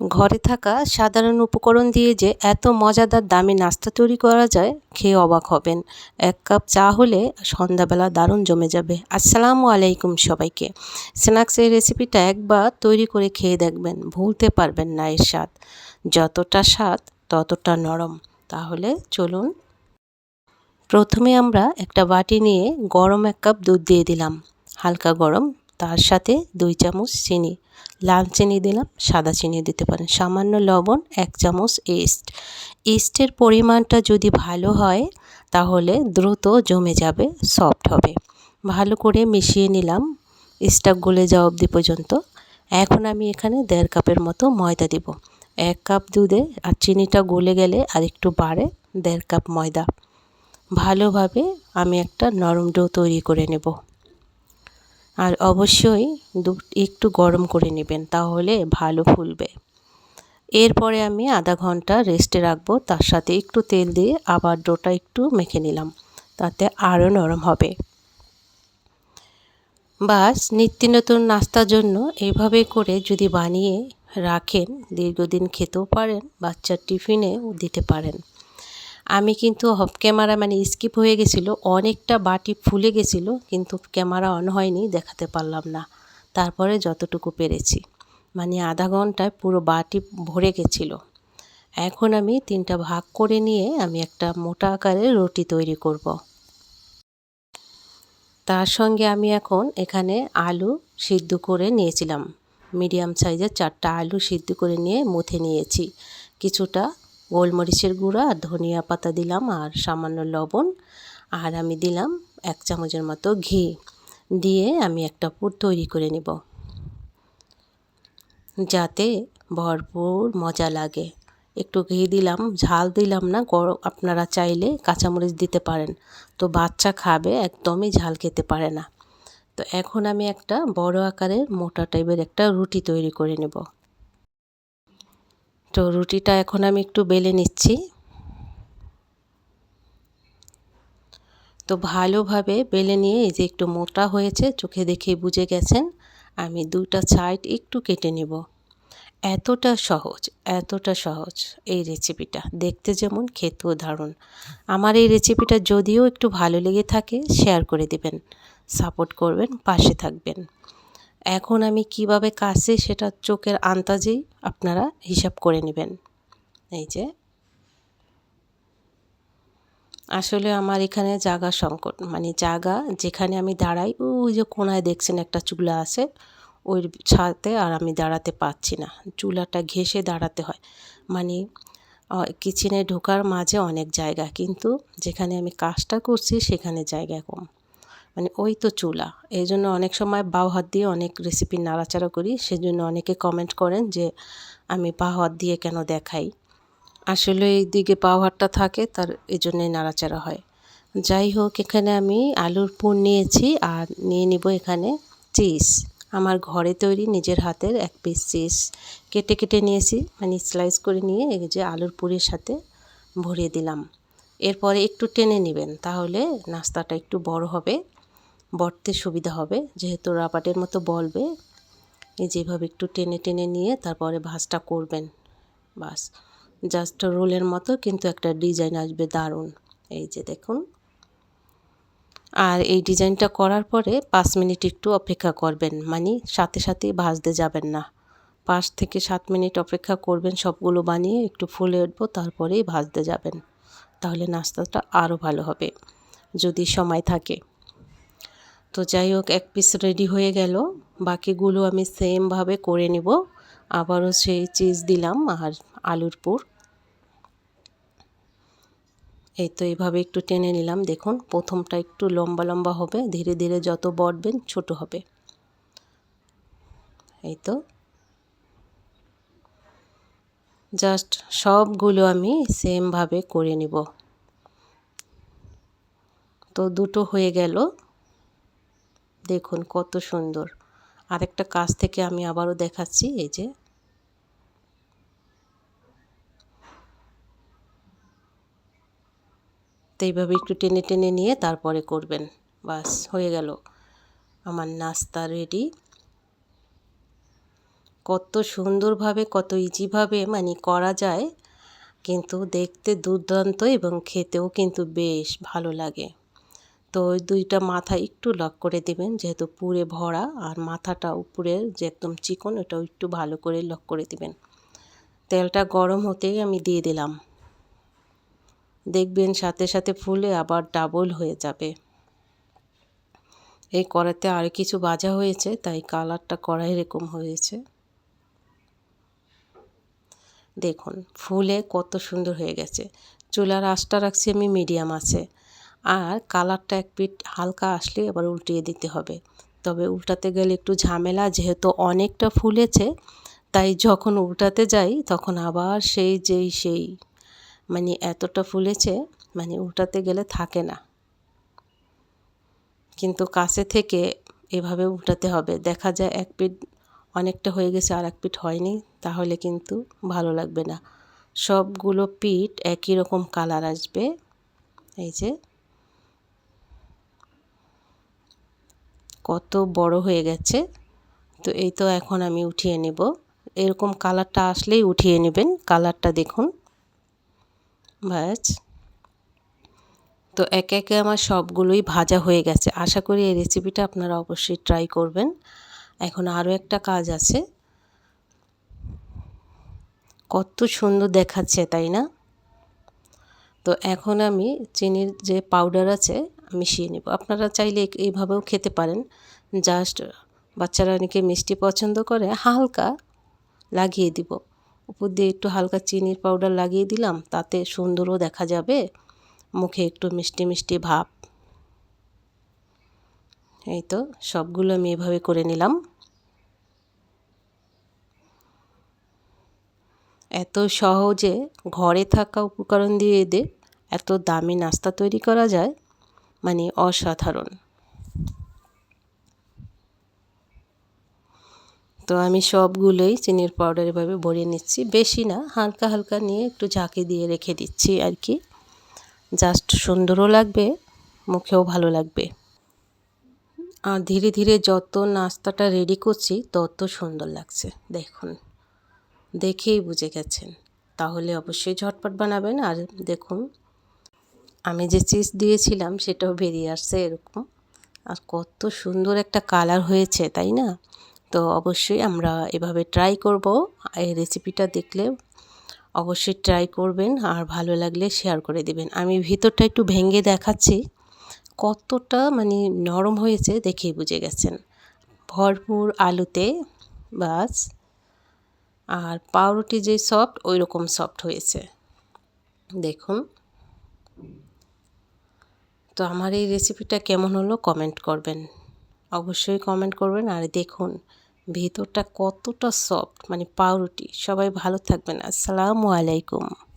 ঘরে থাকা সাধারণ উপকরণ দিয়ে যে এত মজাদার দামি নাস্তা তৈরি করা যায়, খেয়ে অবাক হবেন। এক কাপ চা হলে সন্ধ্যাবেলা দারুণ জমে যাবে। আসসালামু আলাইকুম সবাইকে। স্ন্যাক্সের রেসিপিটা একবার তৈরি করে খেয়ে দেখবেন, ভুলতে পারবেন না এর স্বাদ। যতটা স্বাদ, ততটা নরম। তাহলে চলুন। প্রথমে আমরা একটা বাটি নিয়ে গরম এক কাপ দুধ দিয়ে দিলাম। হালকা গরম তার সাথে দুই চামচ চিনি, লাল চিনি দিলাম, সাদা চিনি দিতে পারেন। সামান্য লবণ, এক চামচ ইস্ট। ইস্টের পরিমাণটা যদি ভালো হয়, তাহলে দ্রুত জমে যাবে, সফট হবে। ভালো করে মিশিয়ে নিলাম। ইস্টটা গলে যাওয়া অবধি পর্যন্ত। এখন আমি এখানে দেড় কাপের মতো ময়দা দিব। এক কাপ দুধে, আর চিনিটা গলে গেলে আর একটু বাড়ে, দেড় কাপ ময়দা। ভালোভাবে আমি একটা নরম ডো তৈরি করে নেব। আর অবশ্যই দুধ একটু গরম করে নেবেন, তাহলে ভালো ফুলবে। এরপরে আমি আধা ঘণ্টা রেস্টে রাখব, তার সাথে একটু তেল দিয়ে আবার ডোটা একটু মেখে নিলাম, তাতে আরও নরম হবে। বাস, নিত্য নতুন নাস্তার জন্য এইভাবে করে যদি বানিয়ে রাখেন, দীর্ঘদিন খেতেও পারেন, বাচ্চার টিফিনেও দিতে পারেন। আমি কিন্তু ক্যামেরা মানে স্কিপ হয়ে গেছিল, অনেকটা বাটি ফুলে গেছিল, কিন্তু ক্যামেরা অন হয়নি, দেখাতে পারলাম না। তারপরে যতটুকু পেরেছি মানে আধা ঘন্টায় পুরো বাটি ভরে গেছিল। এখন আমি তিনটা ভাগ করে নিয়ে আমি একটা মোটা আকারের রুটি তৈরি করব। তার সঙ্গে আমি এখন এখানে আলু সিদ্ধ করে নিয়েছিলাম। মিডিয়াম সাইজের চারটা আলু সিদ্ধ করে নিয়ে মুথে নিয়েছি। কিছুটা গোলমরিচের গুঁড়া আর ধনিয়া পাতা দিলাম আর সামান্য লবণ। আর আমি দিলাম এক চামচের মতো ঘি। দিয়ে আমি একটা পুর তৈরি করে নেব। যাতে ভরপুর মজা লাগে। একটু ঘি দিলাম, ঝাল দিলাম না, গরম আপনারা চাইলে কাঁচামরিচ দিতে পারেন। তো বাচ্চা খাবে, একদমই ঝাল খেতে পারে না। তো এখন আমি একটা বড় আকারের মোটা টাইপের একটা রুটি তৈরি করে নেব। তো রুটিটা এখন আমি একটু বেলে নিচ্ছি। তো ভালোভাবে বেলে নিয়ে এই যে একটু মোটা হয়েছে, চোখে দেখে বুঝে গেছেন, আমি দুটা সাইড একটু কেটে নেব। এতটা সহজ এতটা সহজ এই রেসিপিটা, দেখতে যেমন খেতেও দারুণ। আমার এই রেসিপিটা যদিও একটু ভালো লেগে থাকে, শেয়ার করে দেবেন, সাপোর্ট করবেন, পাশে থাকবেন। এখন আমি কীভাবে কাছে সেটা চোখের আন্তাজেই আপনারা হিসাব করে নেবেন। এই যে। আসলে আমার এখানে জাগা সংকট মানে জায়গা যেখানে আমি দাঁড়াই, ওই যে কোনায় দেখছেন একটা চুলা আছে ওই ছাতে আর আমি দাঁড়াতে পারছি না। চুলাটা ঘেসে দাঁড়াতে হয়। মানে কিচেনে ঢোকার মাঝে অনেক জায়গা, কিন্তু যেখানে আমি কাজটা করছি সেখানে জায়গা কম। মানে ওই তো চুলা। এই জন্য অনেক সময় বাউ হাত দিয়ে অনেক রেসিপি নাড়াচাড়া করি। সেজন্য অনেকে কমেন্ট করেন যে, আমি পা হাত দিয়ে কেন দেখাই? আসলে এই দিকে পাও হাতটা থাকে, তার এই জন্যই নাড়াচাড়া হয়। যাই হোক, এখানে আমি আলুর পুর নিয়েছি আর নিয়ে নিব এখানে চিজ আমার ঘরে তৈরি নিজের হাতের এক পিস চিজ কেটে কেটে নিয়েছি মানে স্লাইস করে নিয়ে এই যে আলুর পুরের সাথে ভরিয়ে দিলাম। এরপরে একটু টেনে নেবেন, তাহলে নাস্তাটা একটু বড় হবে। বটতে সুবিধা হবে। যেহেতু রাবাটের মতো বলবে, এই যেভাবে একটু টেনে টেনে নিয়ে তারপরে ভাজটা করবেন। বাস জাস্ট রোলের মতো কিন্তু একটা ডিজাইন আসবে দারুণ। এই যে দেখুন। আর এই ডিজাইনটা করার পরে পাঁচ মিনিট একটু অপেক্ষা করবেন মানে সাথে সাথে ভাজতে যাবেন না। পাঁচ থেকে সাত মিনিট অপেক্ষা করবেন, সবগুলো বানিয়ে একটু ফুলে উঠবো, তারপরেই ভাজতে যাবেন। তাহলে নাস্তাটা আরও ভালো হবে, যদি সময় থাকে। তো যাই হোক, এক পিস রেডি হয়ে গেল। বাকিগুলো আমি সেমভাবে করে নিব। আবারও সেই চিজ দিলাম আর আলুর পুর। এই তো এইভাবে একটু টেনে নিলাম। দেখুন, প্রথমটা একটু লম্বা লম্বা হবে। ধীরে ধীরে যত বড়বেন, ছোট হবে। এই তো। জাস্ট সবগুলো আমি সেমভাবে করে নিব। তো দুটো হয়ে গেল। দেখুন কত সুন্দর। আরেকটা কাজ থেকে আমি আবারও দেখাচ্ছি, এই যে। তো এইভাবে একটু টেনে টেনে নিয়ে তারপরে করবেন। বাস, হয়ে গেল। আমার নাস্তা রেডি। কত সুন্দরভাবে, কত ইজিভাবে মানে করা যায়, কিন্তু দেখতে দুর্দান্ত এবং খেতেও কিন্তু বেশ ভালো লাগে। তো ওই দুইটা মাথা একটু লক করে দেবেন, যেহেতু পুরে ভরা, আর মাথাটা উপরের যে একদম চিকন, ওটাও একটু ভালো করে লক করে দেবেন। তেলটা গরম হতেই আমি দিয়ে দিলাম। দেখবেন সাথে সাথে ফুলে আবার ডাবল হয়ে যাবে। এই কড়াইতে আর কিছু ভাজা হয়েছে, তাই কালারটা কড়াই এরকম হয়েছে। দেখুন, ফুলে কত সুন্দর হয়ে গেছে। চুলার আঁচটা রাখছি আমি মিডিয়াম আছে। আর কালারটা এক পিট হালকা আসলে আবার উল্টিয়ে দিতে হবে। তবে উল্টাতে গেলে একটু ঝামেলা, যেহেতু অনেকটা ফুলেছে, তাই যখন উল্টাতে যাই, তখন আবার সেই যেই সেই মানে এতটা ফুলেছে মানে উল্টাতে গেলে থাকে না। কিন্তু কাছে থেকে এভাবে উল্টাতে হবে। দেখা যায় এক পিঠ অনেকটা হয়ে গেছে আর এক পিট হয়নি, তাহলে কিন্তু ভালো লাগবে না। সবগুলো পিঠ একই রকম কালার আসবে। এই যে কত বড় হয়ে গেছে। তো এই তো এখন আমি উঠিয়ে নেব। এরকম কালারটা আসলেই উঠিয়ে নেবেন। কালারটা দেখুন। ব্যাস। তো একে একে আমার সবগুলোই ভাজা হয়ে গেছে। আশা করি এই রেসিপিটা আপনারা অবশ্যই ট্রাই করবেন। এখন আরও একটা কাজ আছে। কত সুন্দর দেখাচ্ছে, তাই না? তো এখন আমি চিনির যে পাউডার আছে মিশিয়ে নেব। আপনারা চাইলে এইভাবেও খেতে পারেন। জাস্ট বাচ্চারা অনেকে মিষ্টি পছন্দ করে, হালকা লাগিয়ে দিব। উপর দিয়ে একটু হালকা চিনির পাউডার লাগিয়ে দিলাম, তাতে সুন্দরও দেখা যাবে। মুখে একটু মিষ্টি মিষ্টি ভাব। এই তো, সবগুলো আমি এভাবে করে নিলাম। এত সহজে ঘরে থাকা উপকরণ দিয়ে এদের এত দামি নাস্তা তৈরি করা যায়। মানে অসাধারণ। তো আমি সবগুলোই চিনির পাউডার এভাবে ভরিয়ে নিচ্ছি। বেশি না, হালকা হালকা নিয়ে একটু ঝাঁকি দিয়ে রেখে দিচ্ছি আর কি। জাস্ট সুন্দরও লাগবে, মুখেও ভালো লাগবে। আর ধীরে ধীরে যত নাস্তাটা রেডি করছি, তত সুন্দর লাগছে। দেখুন, দেখেই বুঝে গেছেন। তাহলে অবশ্যই ঝটপট বানাবেন। আর দেখুন আমি যে চিজ দিয়েছিলাম, সেটাও বেরিয়ে আসছে এরকম। আর কত সুন্দর একটা কালার হয়েছে, তাই না? তো অবশ্যই আমরা এভাবে ট্রাই করব। এই রেসিপিটা দেখলে অবশ্যই ট্রাই করবেন আর ভালো লাগলে শেয়ার করে দিবেন। আমি ভিতরটা একটু ভেঙে দেখাচ্ছি। কতটা মানে নরম হয়েছে দেখেই বুঝে গেছেন। ভরপুর আলুতে বাস আর পাউরুটি যে সফট ওই রকম সফট হয়েছে। দেখুন। তো আমার এই রেসিপিটা কেমন হলো কমেন্ট করবেন। অবশ্যই কমেন্ট করবেন আর দেখুন, ভেতরটা কতটা সফট মানে পাউরুটি। সবাই ভালো থাকবেন। আসসালামু আলাইকুম।